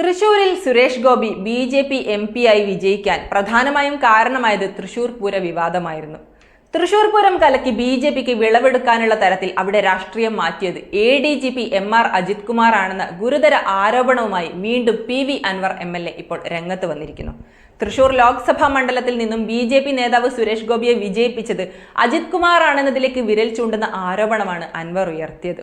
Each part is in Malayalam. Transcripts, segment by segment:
തൃശൂരിൽ Suresh Gopi B J P M P ആയി വിജയിക്കാൻ പ്രധാനമായും കാരണമായത് തൃശൂർ പൂര വിവാദമായിരുന്നു. തൃശൂർ പൂരം കലക്കി ബി ജെ പിക്ക് വിളവെടുക്കാനുള്ള തരത്തിൽ അവിടെ രാഷ്ട്രീയം മാറ്റിയത് A D G P M R Ajith Kumar ആണെന്ന ഗുരുതര ആരോപണവുമായി വീണ്ടും P V Anvar M L A ഇപ്പോൾ രംഗത്ത് വന്നിരിക്കുന്നു. തൃശൂർ ലോക്സഭാ മണ്ഡലത്തിൽ നിന്നും ബി ജെ പി നേതാവ് സുരേഷ് ഗോപിയെ വിജയിപ്പിച്ചത് അജിത് കുമാർ ആണെന്നതിലേക്ക് വിരൽ ചൂണ്ടുന്ന ആരോപണമാണ് അൻവർ ഉയർത്തിയത്.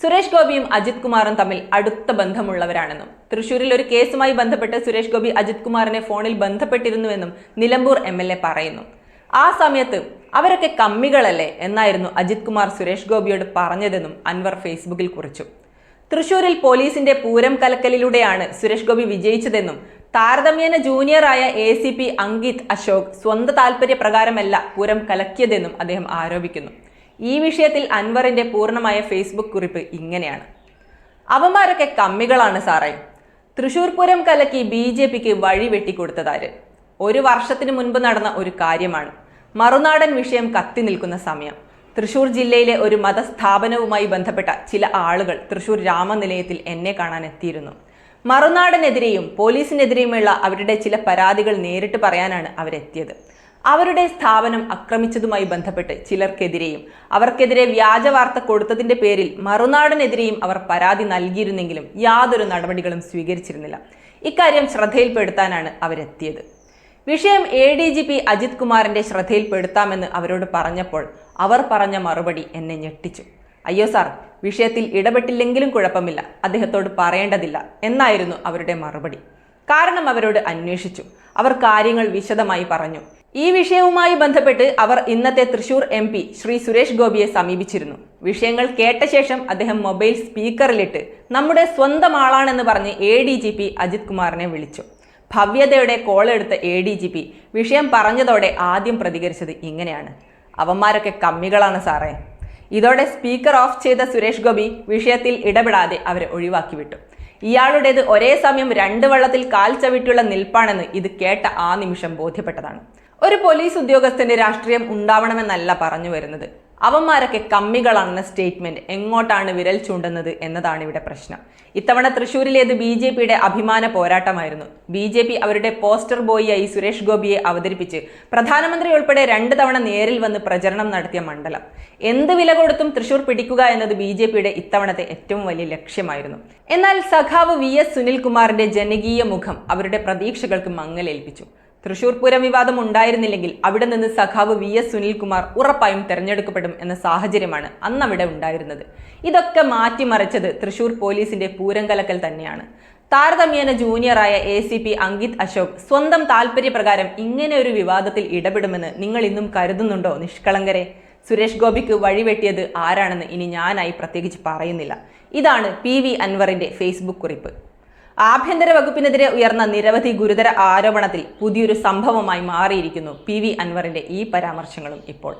സുരേഷ് ഗോപിയും അജിത് കുമാറും തമ്മിൽ അടുത്ത ബന്ധമുള്ളവരാണെന്നും. തൃശൂരിൽ ഒരു കേസുമായി ബന്ധപ്പെട്ട് സുരേഷ് ഗോപി അജിത് കുമാറിനെ ഫോണിൽ ബന്ധപ്പെട്ടിരുന്നുവെന്നും നിലമ്പൂർ എം എൽ എ പറയുന്നു. ആ സമയത്ത് അവരൊക്കെ കമ്മികളല്ലേ എന്നായിരുന്നു അജിത് കുമാർ സുരേഷ് ഗോപിയോട് പറഞ്ഞതെന്നും അൻവർ ഫേസ്ബുക്കിൽ കുറിച്ചു. തൃശൂരിൽ പോലീസിന്റെ പൂരം കലക്കലിലൂടെയാണ് സുരേഷ് ഗോപി വിജയിച്ചതെന്നും താരതമ്യേന ജൂനിയറായ A C P Ankit Ashok സ്വന്തം താല്പര്യപ്രകാരമല്ല പൂരം കലക്കിയതെന്നും അദ്ദേഹം ആരോപിക്കുന്നു. ഈ വിഷയത്തിൽ അൻവറിന്റെ പൂർണമായ ഫേസ്ബുക്ക് കുറിപ്പ് ഇങ്ങനെയാണ്. അവന്മാരൊക്കെ കമ്മികളാണ് സാറേ. തൃശൂർ പൂരം കലക്കി ബി ജെ പിക്ക് വഴി വെട്ടിക്കൊടുത്തതാര്. ഒരു വർഷത്തിന് മുൻപ് നടന്ന ഒരു കാര്യമാണ്. മറുനാടൻ വിഷയം കത്തി നിൽക്കുന്ന സമയം. തൃശൂർ ജില്ലയിലെ ഒരു മതസ്ഥാപനവുമായി ബന്ധപ്പെട്ട ചില ആളുകൾ തൃശൂർ രാമനിലയത്തിൽ എന്നെ കാണാൻ എത്തിയിരുന്നു. മറുനാടനെതിരെയും പോലീസിനെതിരെയുമുള്ള അവരുടെ ചില പരാതികൾ നേരിട്ട് പറയാനാണ് അവരെത്തിയത്. അവരുടെ സ്ഥാപനം ആക്രമിച്ചതുമായി ബന്ധപ്പെട്ട് ചിലർക്കെതിരെയും അവർക്കെതിരെ വ്യാജ വാർത്ത കൊടുത്തതിന്റെ പേരിൽ മറുനാടനെതിരെയും അവർ പരാതി നൽകിയിരുന്നെങ്കിലും യാതൊരു നടപടികളും സ്വീകരിച്ചിരുന്നില്ല. ഇക്കാര്യം ശ്രദ്ധയിൽപ്പെടുത്താനാണ് അവരെത്തിയത്. വിഷയം A D G P Ajith കുമാറിന്റെ ശ്രദ്ധയിൽപ്പെടുത്താമെന്ന് അവരോട് പറഞ്ഞപ്പോൾ അവർ പറഞ്ഞ മറുപടി എന്നെ ഞെട്ടിച്ചു. അയ്യോ സാർ വിഷയത്തിൽ ഇടപെട്ടില്ലെങ്കിലും കുഴപ്പമില്ല അദ്ദേഹത്തോട് പറയേണ്ടതില്ല എന്നായിരുന്നു അവരുടെ മറുപടി. കാരണം അവരോട് അന്വേഷിച്ചു. അവർ കാര്യങ്ങൾ വിശദമായി പറഞ്ഞു. ഈ വിഷയവുമായി ബന്ധപ്പെട്ട് അവർ ഇന്നത്തെ തൃശൂർ എം പി ശ്രീ സുരേഷ് ഗോപിയെ സമീപിച്ചിരുന്നു. വിഷയങ്ങൾ കേട്ട ശേഷം അദ്ദേഹം മൊബൈൽ സ്പീക്കറിലിട്ട് നമ്മുടെ സ്വന്തം ആളാണെന്ന് പറഞ്ഞ് A D G P Ajith കുമാറിനെ വിളിച്ചു. ഭവ്യതയുടെ കോൾ എടുത്ത എ ഡി ജി പി വിഷയം പറഞ്ഞതോടെ ആദ്യം പ്രതികരിച്ചത് ഇങ്ങനെയാണ്. അവന്മാരൊക്കെ കമ്മികളാണ് സാറേ. ഇതോടെ സ്പീക്കർ ഓഫ് ചെയ്ത സുരേഷ് ഗോപി വിഷയത്തിൽ ഇടപെടാതെ അവരെ ഒഴിവാക്കി വിട്ടു. ഇയാളുടേത് ഒരേ സമയം രണ്ട് വള്ളത്തിൽ കാൽ ചവിട്ടിയുള്ള നിൽപ്പാണെന്ന് ഇത് കേട്ട ആ നിമിഷം ബോധ്യപ്പെട്ടതാണ്. ഒരു പോലീസ് ഉദ്യോഗസ്ഥന്റെ രാഷ്ട്രീയം ഉണ്ടാവണമെന്നല്ല പറഞ്ഞു വരുന്നത്. അവന്മാരൊക്കെ കമ്മികളാണെന്ന സ്റ്റേറ്റ്മെന്റ് എങ്ങോട്ടാണ് വിരൽ ചൂണ്ടുന്നത് എന്നതാണ് ഇവിടെ പ്രശ്നം. ഇത്തവണ തൃശൂരിലേത് ബി ജെ പിയുടെ അഭിമാന പോരാട്ടമായിരുന്നു. ബി ജെ പി അവരുടെ പോസ്റ്റർ ബോയിയായി സുരേഷ് ഗോപിയെ അവതരിപ്പിച്ച് പ്രധാനമന്ത്രി ഉൾപ്പെടെ രണ്ട് തവണ നേരിൽ വന്ന് പ്രചരണം നടത്തിയ മണ്ഡലം. എന്ത് വില കൊടുത്തും തൃശൂർ പിടിക്കുക എന്നത് ബി ജെ പിയുടെ ഇത്തവണത്തെ ഏറ്റവും വലിയ ലക്ഷ്യമായിരുന്നു. എന്നാൽ സഖാവ് വി എസ് സുനിൽകുമാറിന്റെ ജനകീയ മുഖം അവരുടെ പ്രതീക്ഷകൾക്ക് മങ്ങലേൽപ്പിച്ചു. തൃശൂർ പൂരം വിവാദം ഉണ്ടായിരുന്നില്ലെങ്കിൽ അവിടെ നിന്ന് സഖാവ് വി എസ് സുനിൽകുമാർ ഉറപ്പായും തെരഞ്ഞെടുക്കപ്പെടും എന്ന സാഹചര്യമാണ് അന്ന് അവിടെ ഉണ്ടായിരുന്നത്. ഇതൊക്കെ മാറ്റിമറിച്ചത് തൃശൂർ പോലീസിന്റെ പൂരം കലക്കൽ തന്നെയാണ്. താരതമ്യേന ജൂനിയറായ A C P Ankit Ashok സ്വന്തം താല്പര്യപ്രകാരം ഇങ്ങനെ ഒരു വിവാദത്തിൽ ഇടപെടുമെന്ന് നിങ്ങൾ ഇന്നും കരുതുന്നുണ്ടോ നിഷ്കളങ്കരെ? സുരേഷ് ഗോപിക്ക് വഴിവെട്ടിയത് ആരാണെന്ന് ഇനി ഞാനായി പ്രത്യേകിച്ച് പറയുന്നില്ല. ഇതാണ് പി വി അൻവറിന്റെ ഫേസ്ബുക്ക് കുറിപ്പ്. ആഭ്യന്തര വകുപ്പിനെതിരെ ഉയർന്ന നിരവധി ഗുരുതര ആരോപണത്തിൽ പുതിയൊരു സംഭവമായി മാറിയിരിക്കുന്നു. പി വി അൻവറിന്റെ ഈ പരാമർശങ്ങളും ഇപ്പോൾ.